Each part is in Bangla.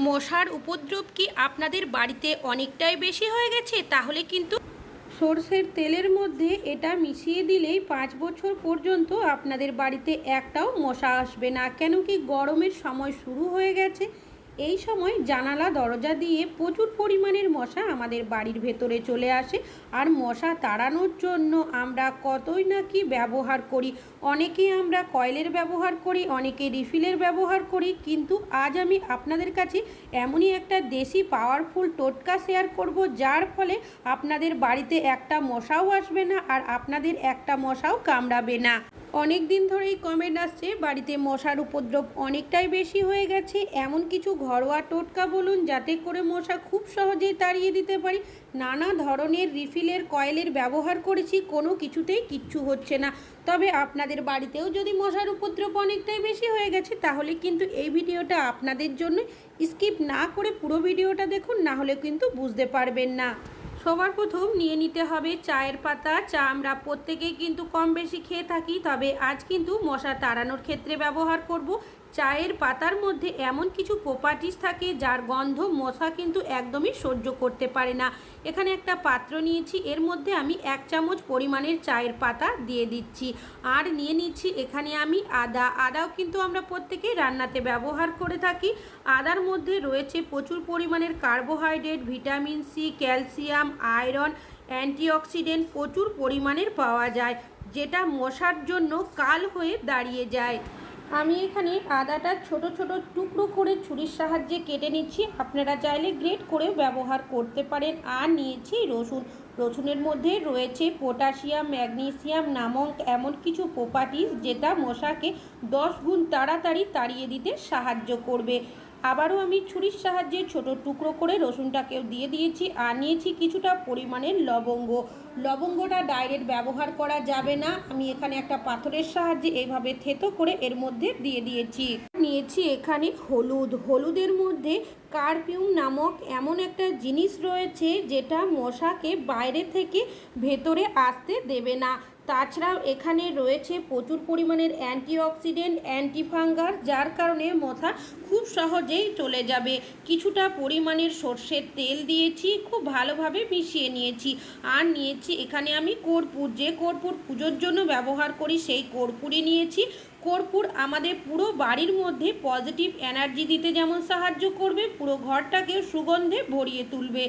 মশার উপদ্রব কি আপনাদের বাড়িতে অনেকটাই বেশি হয়ে গেছে? তাহলে কিন্তু সর্ষের তেলের মধ্যে এটা মিশিয়ে দিলেই পাঁচ বছর পর্যন্ত আপনাদের বাড়িতে একটাও মশা আসবে না। কেন কি গরমের সময় শুরু হয়ে গেছে এই সময় জানালা, দরজা দিয়ে প্রচুর পরিমাণের মশা আমাদের বাড়ির ভেতরে চলে আসে। আর মশা তাড়ানোর জন্য আমরা কতই না কি ব্যবহার করি। অনেকে আমরা কয়েলের ব্যবহার করি, অনেকে রিফিলের ব্যবহার করি। কিন্তু আজ আমি আপনাদের কাছে এমনই একটা দেশি পাওয়ারফুল টোটকা শেয়ার করব, যার ফলে আপনাদের বাড়িতে একটা মশাও আসবে না আর আপনাদের একটা মশাও কামড়াবে না। অনেক দিন ধরেই কমেন্ট আসছে বাড়িতে মশার উপদ্রব অনেকটাই বেশি হয়ে গেছে। এমন কিছু ঘরোয়া টোটকা বলুন, যাতে করে মশা খুব সহজেই তাড়িয়ে দিতে পারি। নানা ধরনের রিফিলের কয়েলের ব্যবহার করেছি, কোনো কিছুতেই কিচ্ছু হচ্ছে না। তবে আপনাদের বাড়িতেও যদি মশার উপদ্রব অনেকটাই বেশি হয়ে গেছে, তাহলে কিন্তু এই ভিডিওটা আপনাদের জন্য স্কিপ না করে পুরো ভিডিওটা দেখুন, না হলে কিন্তু বুঝতে পারবেন না। সবার প্রথম নিয়ে নিতে হবে চায়ের পাতা। চা আমরা প্রত্যেকেই কিন্তু কম বেশি খেয়ে থাকি, তবে আজ কিন্তু মশা তাড়ানোর ক্ষেত্রে ব্যবহার করব। চায়ের পাতার মধ্যে এমন কিছু প্রপার্টিস থাকে যার গন্ধ মশা কিন্তু একদমই সহ্য করতে পারে না। এখানে একটা পাত্র নিয়েছি, এর মধ্যে আমি এক চামচ পরিমাণের চায়ের পাতা দিয়ে দিচ্ছি। আর নিয়ে নিচ্ছি এখানে আমি আদা। আদাও কিন্তু আমরা প্রত্যেকেই রান্নাতে ব্যবহার করে থাকি। আদার মধ্যে রয়েছে প্রচুর পরিমাণের carbohydrate vitamin C calcium iron antioxidant প্রচুর পরিমাণের পাওয়া যায়, যেটা মশার জন্য কাল হয়ে দাঁড়িয়ে যায়। আমি এখানে আদাটা ছোট ছোট টুকরো করে ছুরির সাহায্যে কেটে নিচ্ছি। আপনারা চাইলে গ্রেট করেও ব্যবহার করতে পারেন। আর নিয়েছি রসুন। রসুনের মধ্যে রয়েছে পটাশিয়াম, ম্যাগনেসিয়াম, নামক এমন কিছু প্রপার্টিস যেটা মশাকে দশ গুণ তাড়াতাড়ি তাড়িয়ে দিতে সাহায্য করবে। আবারও আমি ছুরির সাহায্যে ছোট টুকরো করে রসুনটাকেও দিয়ে দিয়েছি আর নিয়েছি কিছুটা পরিমাণের লবঙ্গ। লবঙ্গটা ডাইরেক্ট ব্যবহার করা যাবে না। আমি এখানে একটা পাথরের সাহায্যে এইভাবে থেতো করে এর মধ্যে দিয়ে দিয়েছি। নিয়েছি এখানে হলুদ। হলুদের মধ্যে কার্পিউম নামক এমন একটা জিনিস রয়েছে যেটা মশাকে বাইরে থেকে ভেতরে আসতে দেবে না। তাছাড়াও এখানে রয়েছে প্রচুর পরিমাণের অ্যান্টিঅক্সিডেন্ট, অ্যান্টিফাঙ্গাস, যার কারণে মশা খুব সহজেই চলে যাবে। কিছুটা পরিমাণের সর্ষের তেল দিয়েছি, খুব ভালোভাবে মিশিয়ে নিয়েছি। আর নিয়েছি, এখানে আমি কর্পূর। যে কর্পূর পুজোর জন্য ব্যবহার করি, সেই কর্পূরই নিয়েছি। কর্পূর আমাদের পুরো বাড়ির মধ্যে পজিটিভ এনার্জি দিতে যেমন সাহায্য করবে, পুরো ঘরটাকে সুগন্ধে ভরিয়ে তুলবে।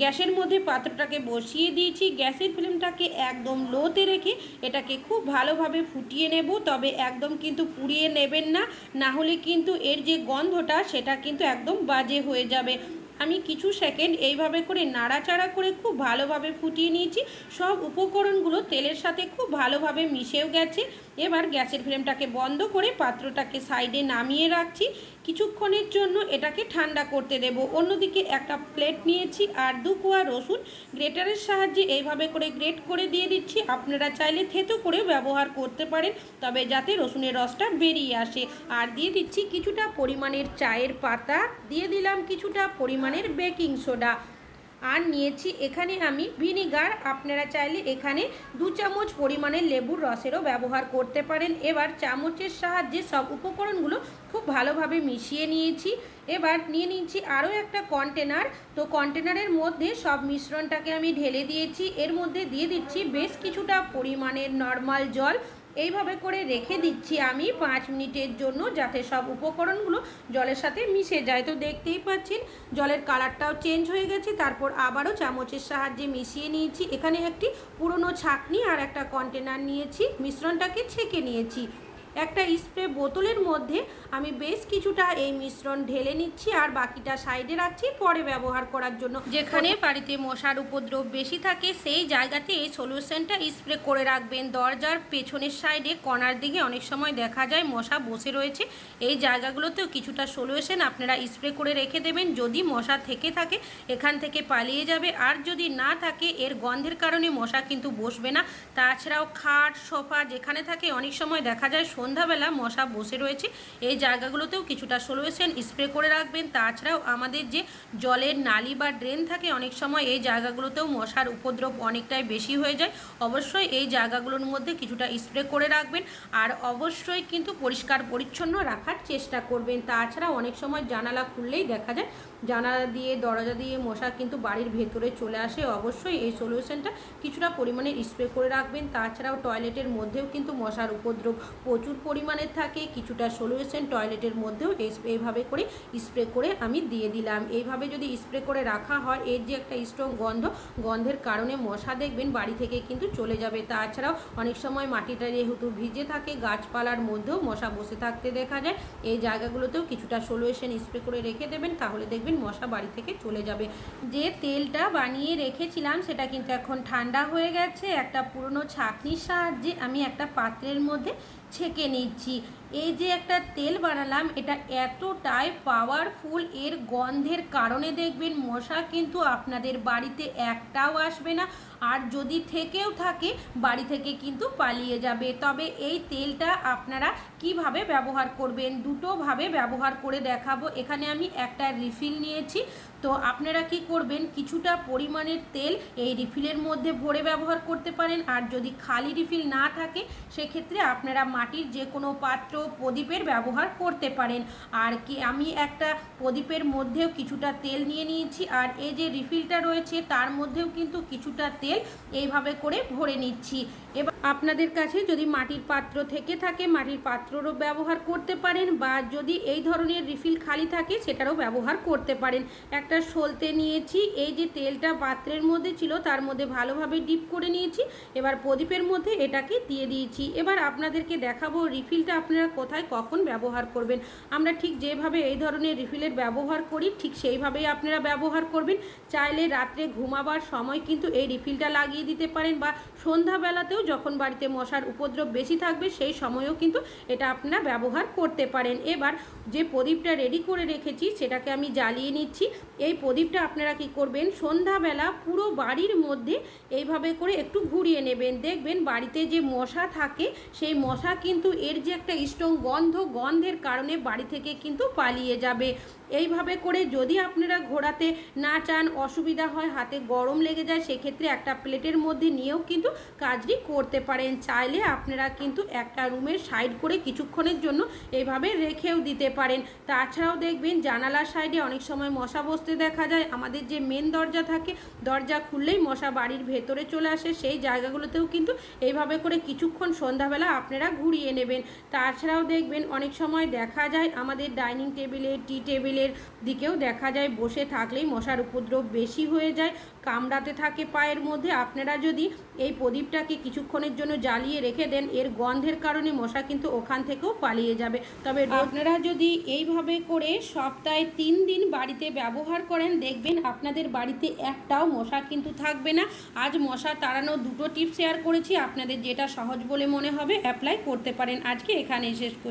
গ্যাসের মধ্যে পাত্রটাকে বসিয়ে দিয়েছি। গ্যাসের ফ্লেমটাকে একদম লোতে রেখে এটাকে খুব ভালোভাবে ফুটিয়ে নেব। তবে একদম কিন্তু পুড়িয়ে নেবেন না। না হলে কিন্তু এর যে গন্ধটা, সেটা কিন্তু একদম বাজে হয়ে যাবে। আমি কিছু সেকেন্ড এইভাবে করে নাড়াচাড়া করে খুব ভালোভাবে ফুটিয়ে নিয়েছি। সব উপকরণগুলো তেলের সাথে খুব ভালোভাবে মিশেও গেছে। এবার গ্যাসের ফ্লেমটাকে বন্ধ করে পাত্রটাকে সাইডে নামিয়ে রাখছি। কিছুক্ষণের জন্য এটাকে ঠান্ডা করতে দেব। অন্যদিকে একটা প্লেট নিয়েছি আর দু কোয়া রসুন। গ্রেটারের সাহায্যে এইভাবে করে গ্রেট করে দিয়ে দিচ্ছি। আপনারা চাইলে থেতো করে ব্যবহার করতে পারেন, তবে যাতে রসুনের রসটা বেরিয়ে আসে। আর দিয়ে দিচ্ছি কিছুটা পরিমাণের চায়ের পাতা। দিয়ে দিলাম কিছুটা পরিমাণের বেকিং সোডা। আর নিয়েছি এখানে আমি ভিনিগার। আপনারা চাইলে এখানে দু চামচ পরিমাণে লেবুর রসেরও ব্যবহার করতে পারেন। এবার চামচের সাহায্যে সব উপকরণগুলো খুব ভালোভাবে মিশিয়ে নিয়েছি। এবার নিয়ে নিচ্ছি আরও একটা কন্টেনার। তো কন্টেনারের মধ্যে সব মিশ্রণটাকে আমি ঢেলে দিয়েছি। এর মধ্যে দিয়ে দিচ্ছি বেশ কিছুটা পরিমাণের নর্মাল জল। এইভাবে করে রেখে দিচ্ছি আমি পাঁচ মিনিটের জন্য যাতে সব উপকরণগুলো জলের সাথে মিশে যায়। তো দেখতেই পাচ্ছেন, জলের কালারটাও চেঞ্জ হয়ে গেছে, তারপর আবারও চামচের সাহায্যে মিশিয়ে নিয়েছি। এখানে একটি পুরনো ছাকনি আর একটা কন্টেনার নিয়েছি। মিশ্রণটাকে ছেঁকে নিয়েছি। একটা স্প্রে বোতলের মধ্যে আমি বেশ কিছুটা এই মিশ্রণ ঢেলে নিচ্ছি আর বাকিটা সাইডে রাখছি, পরে ব্যবহার করার জন্য। যেখানে বাড়িতে মশার উপদ্রব বেশি থাকে, সেই জায়গাতে এই সলিউশনটা স্প্রে করে রাখবেন। দরজার পেছনের সাইডে কর্নার দিকে অনেক সময় দেখা যায় মশা বসে রয়েছে। এই জায়গাগুলোতেও কিছুটা সলিউশন আপনারা স্প্রে করে রেখে দেবেন। যদি মশা থেকে থাকে, এখান থেকে পালিয়ে যাবে। আর যদি না থাকে, এর গন্ধের কারণে মশা কিন্তু বসবে না। তাছাড়াও খাট, সোফা যেখানে থাকে, অনেক সময় দেখা যায় সন্ধ্যাবেলা মশা বসে রয়েছে। এই জায়গাগুলোতেও কিছুটা সলিউশন স্প্রে করে রাখবেন। তাছাড়াও আমাদের যে জলের নালি বা ড্রেন থাকে, অনেক সময় এই জায়গাগুলোতেও মশার উপদ্রব অনেকটাই বেশি হয়ে যায়। অবশ্যই এই জায়গাগুলোর মধ্যে কিছুটা স্প্রে করে রাখবেন। আর অবশ্যই কিন্তু পরিষ্কার পরিচ্ছন্ন রাখার চেষ্টা করবেন। তাছাড়া অনেক সময় জানালা খুললেই দেখা যায়, জানালা দিয়ে, দরজা দিয়ে মশা কিন্তু বাড়ির ভেতরে চলে আসে। অবশ্যই এই সলিউশনটা কিছুটা পরিমাণে স্প্রে করে রাখবেন। তাছাড়াও টয়লেটের মধ্যেও কিন্তু মশার উপদ্রব প্রচুর পরিমাণে থাকে, কিছুটা সলিউশন টয়লেটের মধ্যেও এইভাবে করে স্প্রে করে আমি দিয়ে দিলাম। এইভাবে যদি স্প্রে করে রাখা হয়, এর যে একটা স্ট্রং গন্ধ, গন্ধের কারণে মশা দেখবেন বাড়ি থেকে কিন্তু চলে যাবে। তাছাড়াও অনেক সময় মাটিটা যেহেতু ভিজে থাকে, গাছপালার মধ্যেও মশা বসে থাকতে দেখা যায়। এই জায়গাগুলোতেও কিছুটা সলিউশন স্প্রে করে রেখে দেবেন, তাহলে দেখবেন মশা বাড়ি থেকে চলে যাবে। যে তেলটা বানিয়ে রেখেছিলাম, সেটা কিন্তু এখন ঠান্ডা হয়ে গেছে। একটা পুরনো ছাঁকনির সাহায্যে আমি একটা পাত্রের মধ্যে ছেঁকে নিচ্ছি। এই যে একটা তেল বানালাম, এটা এতটাই পাওয়ারফুল এর গন্ধের কারণে দেখবেন মশা কিন্তু আপনাদের বাড়িতে একটাও আসবে না। আর যদি থেকেও থাকে, বাড়ি থেকে কিন্তু পালিয়ে যাবে। তবে এই তেলটা আপনারা কীভাবে ব্যবহার করবেন, দুটোভাবে ব্যবহার করে দেখাবো। এখানে আমি একটা রিফিল নিয়েছি। তো আপনারা কি করবেন, কিছুটা পরিমাণের তেল এই রিফিলের মধ্যে ভরে ব্যবহার করতে পারেন। আর যদি খালি রিফিল না থাকে, সেক্ষেত্রে আপনারা মাটির যে কোনো পাত্র প্রদীপের ব্যবহার করতে পারেন। আর কি, আমি একটা প্রদীপের মধ্যেও কিছুটা তেল নিয়ে নিয়েছি, আর এই যে রিফিলটা রয়েছে, তার মধ্যেও কিন্তু কিছুটা তেল এইভাবে করে ভরে নিচ্ছি। এবার আপনাদের কাছে যদি মাটির পাত্র থেকে থাকে, মাটির পাত্ররও ব্যবহার করতে পারেন বা যদি এই ধরনের রিফিল খালি থাকে, সেটারও ব্যবহার করতে পারেন। একটা সলতে নিয়েছি, এই যে তেলটা পাত্রের মধ্যে ছিল, তার মধ্যে ভালোভাবে ডিপ করে নিয়েছি, এবার প্রদীপের মধ্যে এটাকে দিয়ে দিয়েছি। এবার আপনাদেরকে দেখাবো রিফিলটা আপনারা কোথায়, কখন ব্যবহার করবেন। আমরা ঠিক যেভাবে এই ধরনের রিফিলের ব্যবহার করি, ঠিক সেইভাবেই আপনারা ব্যবহার করবেন। চাইলে রাত্রে ঘুমাবার সময় কিন্তু এই রিফিলটা লাগিয়ে দিতে পারেন বা সন্ধ্যাবেলাতেও যখন বাড়িতে মশার উপদ্রব বেশি থাকবে, সেই সময়ও কিন্তু এটা আপনারা ব্যবহার করতে পারেন। এবার যে প্রদীপটা রেডি করে রেখেছি, সেটাকে আমি জ্বালিয়ে নিচ্ছি। এই প্রদীপটা আপনারা কি করবেন, সন্ধ্যাবেলা পুরো বাড়ির মধ্যে এইভাবে করে একটু ঘুরিয়ে নেবেন। দেখবেন বাড়িতে যে মশা থাকে, সেই মশা কিন্তু এর যে একটা স্ট্রং গন্ধ গন্ধের কারণে বাড়ি থেকে কিন্তু পালিয়ে যাবে। এইভাবে করে যদি আপনারা ঘোরাতে না চান, অসুবিধা হয়, হাতে গরম লেগে যায়, সেক্ষেত্রে একটা প্লেটের মধ্যে নিয়েও কিন্তু কাজটি করতে পারেন। চাইলে আপনারা কিন্তু একটা রুমের সাইড করে কিছুক্ষণের জন্য এইভাবে রেখেও দিতে পারেন। তাছাড়াও দেখবেন, জানালার সাইডে অনেক সময় মশা বসতে দেখা যায়। আমাদের যে মেন দরজা থাকে, দরজা খুললেই মশা বাড়ির ভেতরে চলে আসে। সেই জায়গাগুলোতেও কিন্তু এইভাবে করে কিছুক্ষণ সন্ধ্যাবেলা আপনারা ঘুরিয়ে নেবেন। তাছাড়াও দেখবেন, অনেক সময় দেখা যায়, আমাদের ডাইনিং টেবিলে, টি টেবিলের দিকেও দেখা যায়, বসে থাকলেই মশার উপদ্রব বেশি হয়ে যায়, কামড়াতে থাকে পায়ের মধ্যে। আপনারা যদি এই প্রদীপটাকে কিছুক্ষণের জন্য জ্বালিয়ে রেখে দেন, এর গন্ধের কারণে মশা কিন্তু ওখান থেকেও পালিয়ে যাবে। তবে আপনারা যদি এইভাবে করে সপ্তাহে তিন দিন বাড়িতে ব্যবহার করেন, দেখবেন আপনাদের বাড়িতে একটাও মশা কিন্তু থাকবে না। আজ মশা তাড়ানো দুটো টিপ শেয়ার করেছি, আপনাদের যেটা সহজ বলে মনে হবে অ্যাপ্লাই করতে পারেন। আজকে এখানে শেষ